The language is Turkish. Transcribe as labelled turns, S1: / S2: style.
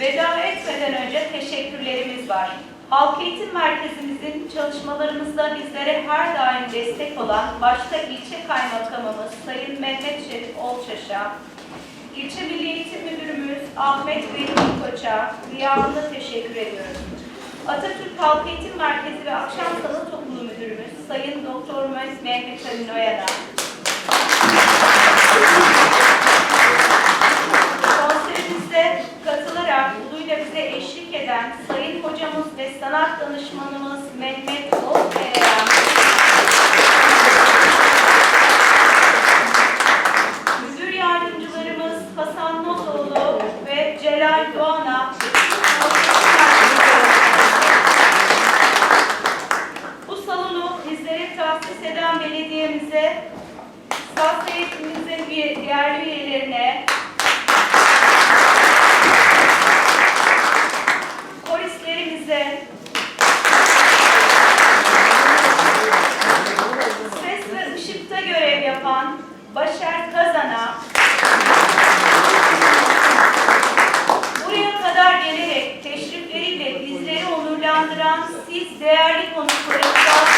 S1: Veda etmeden önce teşekkürlerimiz var. Halk Eğitim Merkezimizin çalışmalarımızda bizlere her daim destek olan başta ilçe kaymakamımız Sayın Mehmet Şerif Olçaş'a, İlçe Milli Eğitim Müdürümüz Ahmet Veli Koç'a riyağında teşekkür ediyoruz. Atatürk Halk Eğitim Merkezi ve Akşam Sanat Okulu Müdürümüz Sayın Doktor Mehmet Ali Noyan'a, eden Sayın Hocamız ve Sanat Danışmanımız Mehmet Bozkaya'ya, Müdür yardımcılarımız Hasan Notoğlu ve Celal Doğan'a bu salonu bizlere tahsis eden belediyemize, saz heyetimizin bir diğer üyelerine, polislerimize, ses ve ışıkta görev yapan Başar Kazan'a, buraya kadar gelerek teşrifleriyle bizleri onurlandıran siz değerli konuklarımıza